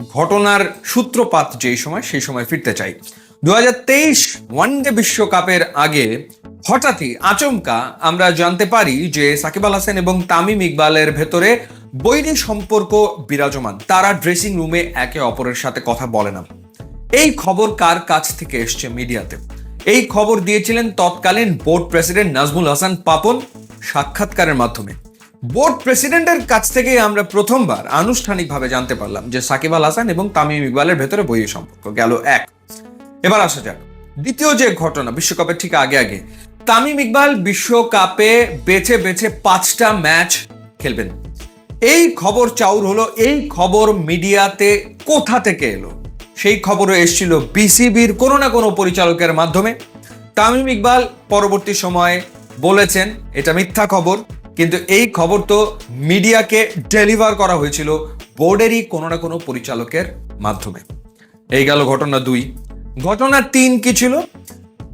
ঘটনার সূত্রপাত যেই সময়, সেই সময় ফিরতে চাই। দু হাজার তেইশ ওয়ানডে বিশ্বকাপের আগে হঠাৎই আচমকা আমরা জানতে পারি যে সাকিব আল হাসান এবং তামিম ইকবালের ভেতরে বৈরী সম্পর্ক বিরাজমান। তারা ড্রেসিং রুমে একে অপরের সাথে কথা বলে না। এই খবর কার কাছ থেকে এসছে মিডিয়াতে? এই খবর দিয়েছিলেন তৎকালীন বোর্ড প্রেসিডেন্ট নাজমুল হাসান পাপন সাক্ষাৎকারের মাধ্যমে। বোর্ড প্রেসিডেন্টের কাছ থেকে আমরা প্রথমবার আনুষ্ঠানিকভাবে জানতে পারলাম যে সাকিব আল হাসান এবং তামিম ইকবালের ভেতরে বইয়ের সম্পর্ক গেল এক। এবার আসা যাক, দ্বিতীয় যে ঘটনা বিশ্বকাপের ঠিক আগে আগে, তামিম ইকবাল বিশ্বকাপে বেছে বেছে পাঁচটা ম্যাচ খেলবেন। এই খবর চাউর হলো, এই খবর মিডিয়াতে কোথা থেকে এলো? সেই খবরও এসেছিল বিসিবির কোনো না কোনো পরিচালকের মাধ্যমে। তামিম ইকবাল পরবর্তী সময়ে বলেছেন, এটা মিথ্যা খবর কিন্তু এই খবর তো মিডিয়াকে ডেলিভার করা হয়েছিল বোর্ডেরই কোনো না কোনো পরিচালকের মাধ্যমে। এই গেল ঘটনা দুই। ঘটনা তিন কি ছিল?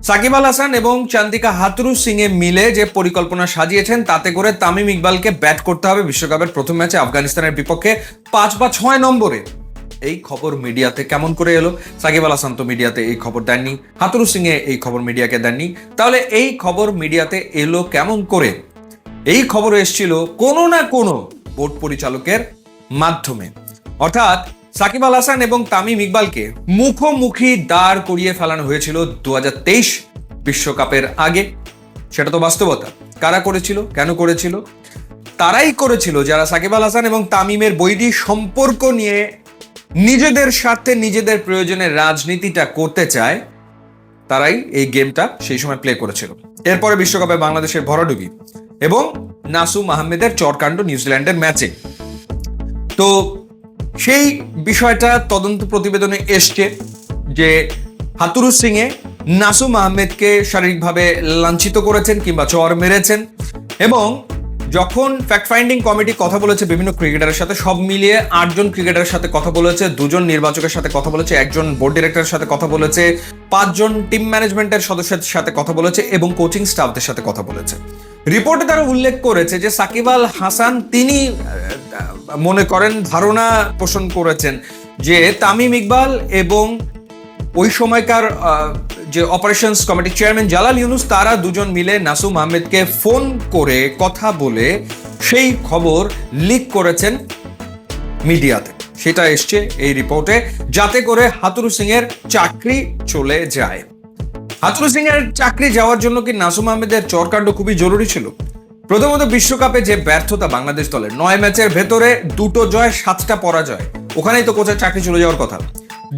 সাকিব আল হাসান এবং চান্দিকা হাতরু সিং এ মিলে যে পরিকল্পনা সাজিয়েছেন, তাতে করে তামিম ইকবালকে ব্যাট করতে হবে বিশ্বকাপের প্রথম ম্যাচে আফগানিস্তানের বিপক্ষে পাঁচ বা ছয় নম্বরে। এই খবর মিডিয়াতে কেমন করে এলো? সাকিব আল হাসান তো মিডিয়াতে এই খবর দেননি, হাতুরু সিং এ এই খবর মিডিয়াকে দেননি। তাহলে এই খবর মিডিয়াতে এলো কেমন করে? এই খবর এসেছিল কোনো না কোনো বোর্ড পরিচালকের মাধ্যমে। অর্থাৎ সাকিব আল হাসান এবং তামিম ইকবালকে মুখোমুখি দাঁড় করিয়ে ফেলানো হয়েছিল দু বিশ্বকাপের আগে। সেটা তো বাস্তবতা। কারা করেছিল? কেন করেছিল? তারাই করেছিল। যারা সাকিব আল হাসান এবং তামিমের বৈরী সম্পর্ক নিয়ে নিজেদের স্বার্থে নিজেদের প্রয়োজনে রাজনীতিটা করতে চায়, তারাই এই গেমটা সেই সময় প্লে করেছিল। এরপরে বিশ্বকাপে বাংলাদেশের ভরাডুবি। এবং নাসুম আহমেদের চরকাণ্ড নিউজিল্যান্ডের ম্যাচে। তো সেই বিষয়টা তদন্ত প্রতিবেদনে এসছে যে হাতুরু সিংয়ে নাসুম আহমেদকে শারীরিকভাবে লাঞ্ছিত করেছেন কিংবা চর মেরেছেন এবং যখন ফ্যাক্ট ফাইন্ডিং কমিটি কথা বলেছে বিভিন্ন ক্রিকেটারের সাথে, সব মিলিয়ে আটজন ক্রিকেটারের সাথে কথা বলেছে, দুজন নির্বাচকের সাথে কথা বলেছে, একজন বোর্ড ডিরেক্টরের সাথে কথা বলেছে, পাঁচজন টিম ম্যানেজমেন্টের সদস্যের সাথে কথা বলেছে এবং কোচিং স্টাফদের সাথে কথা বলেছে। রিপোর্টে তারা উল্লেখ করেছে যে সাকিব আল হাসান তিনি মনে করেন, ধারণা পোষণ করেছেন যে তামিম ইকবাল এবং ওই সময়কার যে অপারেশনস কমিটির চেয়ারম্যান জালাল ইউনুস, তারা দুজন মিলে নাসুম আহমেদকে ফোন করে কথা বলে সেই খবর লিক করেছেন মিডিয়াতে। সেটা এসছে এই রিপোর্টে, যাতে করে হাতুরু সিং এর চাকরি চলে যায়। হাতুরু সিং এর চাকরি যাওয়ার জন্য কি নাসুম আহমেদের চরকাণ্ড খুবই জরুরি ছিল? প্রথমত বিশ্বকাপে যে ব্যর্থতা বাংলাদেশ দলের, নয় ম্যাচের ভেতরে দুটো জয়, সাতটা পরাজয়। ওখানেই তো কোচের চাকরি চলে যাওয়ার কথা।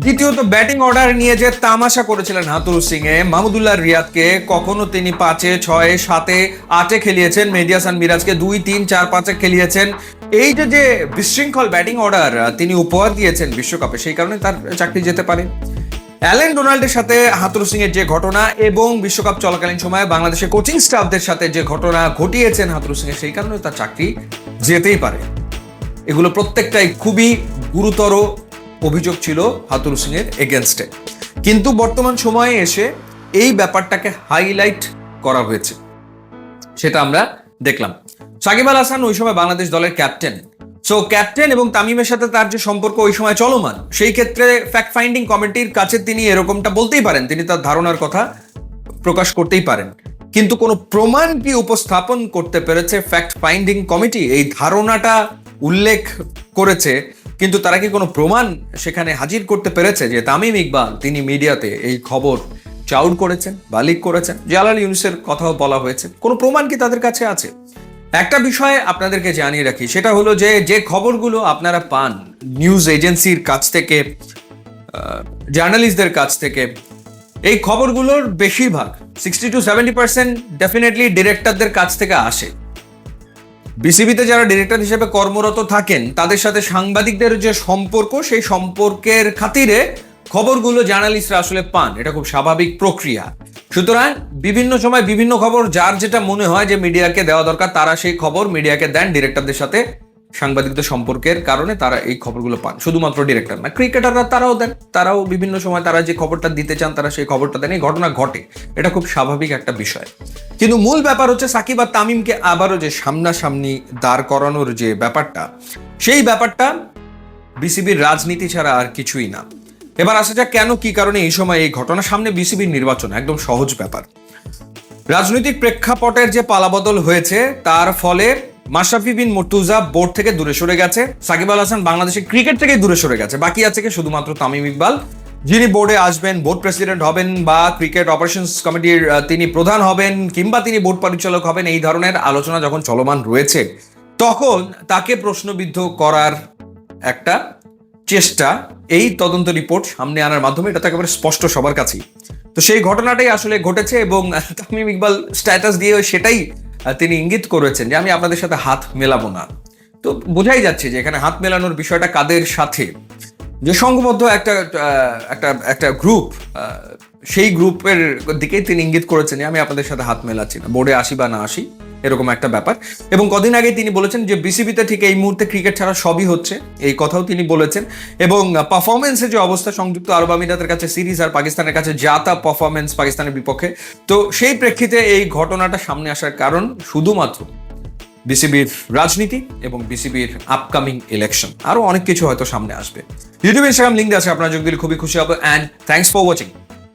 দ্বিতীয়ত ব্যাটিং অর্ডার নিয়ে যে তামাশা করেছিলেন হাতুরু সিং এ মাহমুদুল্লাহ রিয়াদকে কখনো তিনি পাঁচে, ছয়ে, সাতে, আটে খেলিয়েছেন। মেহেদিয়াসান মিরাজকে দুই, তিন, চার, পাঁচে খেলিয়েছেন। এই যে যে বিশৃঙ্খল ব্যাটিং অর্ডার তিনি উপহার দিয়েছেন বিশ্বকাপে, সেই কারণে তার চাকরি যেতে পারে অ্যালেন ডোনাল্ডের সাথে হাতুর সিং এর যে ঘটনা এবং বিশ্বকাপ চলাকালীন সময়ে বাংলাদেশের কোচিং স্টাফদের সাথে যে ঘটনা ঘটিয়েছেন হাতুর সিং এর সেই কারণে তার চাকরি যেতেই পারে। এগুলো প্রত্যেকটাই খুবই গুরুতর অভিযোগ ছিল হাতুরু সিং এর এগেনস্টে। কিন্তু বর্তমান সময়ে এসে এই ব্যাপারটাকে হাইলাইট করা হয়েছে। সেটা আমরা দেখলাম। সাকিব আল হাসান ওই সময় বাংলাদেশ দলের ক্যাপ্টেন। সো ক্যাপ্টেন এবং তামিমের সাথে তার যে সম্পর্ক ওই সময় চলমান, সেই ক্ষেত্রে ফ্যাক্ট ফাইন্ডিং কমিটির কাছে তিনি এরকমটা বলতেই পারেন। তিনি তার ধারণার কথা প্রকাশ করতেই পারেন। কিন্তু কোনো প্রমাণ কি উপস্থাপন করতে পেরেছে ফ্যাক্ট ফাইন্ডিং কমিটি? এই ধারণাটা উল্লেখ করেছে, কিন্তু তারা কি কোনো প্রমাণ সেখানে হাজির করতে পেরেছে যে তামিম ইকবাল তিনি মিডিয়াতে এই খবর চাউর করেছেন, বা লিক করেছেন? জালাল ইউনুসের কথাও বলা হয়েছে। কোনো প্রমাণ কি তাদের কাছে আছে? একটা বিষয় আপনাদেরকে জানিয়ে রাখি, সেটা হলো যে যে খবরগুলো আপনারা পান নিউজ এজেন্সির কাছ থেকে জার্নালিস্টদের কাছ থেকে, এই খবরগুলোর বেশিরভাগ sixty to seventy percent definitely ডিরেক্টরদের কাছ থেকে আসে। বিসিবিতে যারা ডিরেক্টর হিসেবে কর্মরত থাকেন, তাদের সাথে সাংবাদিকদের যে সম্পর্ক, সেই সম্পর্কের খাতিরে খবরগুলো জার্নালিস্টরা আসলে পান। এটা খুব স্বাভাবিক প্রক্রিয়া। সুতরাং বিভিন্ন সময় বিভিন্ন খবর, যার যেটা মনে হয় যে মিডিয়াকে দেওয়া দরকার, তারা সেই খবর মিডিয়াকে দেন ডিরেক্টরদের সাথে। সাংবাদিকদের সম্পর্কের কারণে তারা এই খবরগুলো পান। শুধুমাত্র ডিরেক্টর না, ক্রিকেটাররা তারাও দেন। তারাও বিভিন্ন সময় তারা যে খবরটা দিতে চান, তারা সেই খবরটা দেন। এই ঘটনা ঘটে। এটা খুব স্বাভাবিক একটা বিষয়। কিন্তু মূল ব্যাপার হচ্ছে সাকিব আর তামিমকে আবারও যে সামনাসামনি দাঁড় করানোর যে ব্যাপারটা, সেই ব্যাপারটা বিসিবির রাজনীতি ছাড়া আর কিছুই না। এবার আসা যাক কেন, কি কারণে এই সময় এই ঘটনা সামনে বিসিবির নির্বাচন, একদম সহজ ব্যাপার। রাজনৈতিক প্রেক্ষাপটের যে পালাবদল হয়েছে, তার ফলে মাশরাফি বিন মর্তুজা বোর্ড থেকে দূরে সরে গেছে, সাকিব আল হাসান বাংলাদেশের ক্রিকেট থেকে দূরে সরে গেছে। বাকি আছে কি? শুধুমাত্র তামিম ইকবাল। যিনি বোর্ডে আসবেন, বোর্ড প্রেসিডেন্ট হবেন বা ক্রিকেট অপারেশনস কমিটির তিনি প্রধান হবেন কিংবা তিনি বোর্ড পরিচালক হবেন, এই ধরনের আলোচনা যখন চলমান রয়েছে, তখন তাকে প্রশ্নবিদ্ধ করার একটা চেষ্টা, এই তদন্ত রিপোর্ট সামনে আনার মাধ্যমে, এটা তো একেবারে স্পষ্ট সবার কাছেই। তো সেই ঘটনাটাই আসলে ঘটেছে এবং তামিম ইকবাল স্ট্যাটাস দিয়ে সেটাই তিনি ইঙ্গিত করেছেন যে, আমি আপনাদের সাথে হাত মেলাবো না। তো বোঝাই যাচ্ছে যে, এখানে হাত মেলানোর বিষয়টা কাদের সাথে? যে সংঘবদ্ধ একটা একটা একটা গ্রুপ সেই গ্রুপের দিকেই তিনি ইঙ্গিত করেছেন আমি আপনাদের সাথে হাত মেলাচ্ছি না। বোর্ডে আসি বা না আসি। এরকম একটা ব্যাপার। এবং কদিন আগে তিনি বলেছেন যে বিসিবিতে ঠিক এই মুহূর্তে ক্রিকেট ছাড়া সবই হচ্ছে, এই কথাও তিনি বলেছেন। এবং পারফরমেন্সের যে অবস্থা সংযুক্ত আরব আমিরাতের কাছে সিরিজ আর পাকিস্তানের কাছে যা তা পারফরমেন্স পাকিস্তানের বিপক্ষে। তো সেই প্রেক্ষিতে এই ঘটনাটা সামনে আসার কারণ শুধুমাত্র বিসিবির রাজনীতি এবং বিসিবির আপকামিং ইলেকশন আরও অনেক কিছু হয়তো সামনে আসবে। ইউটিউব ইনস্টাগ্রাম লিঙ্ক আছে, আপনারা যোগ দিলে খুবই খুশি হবে। And thanks for watching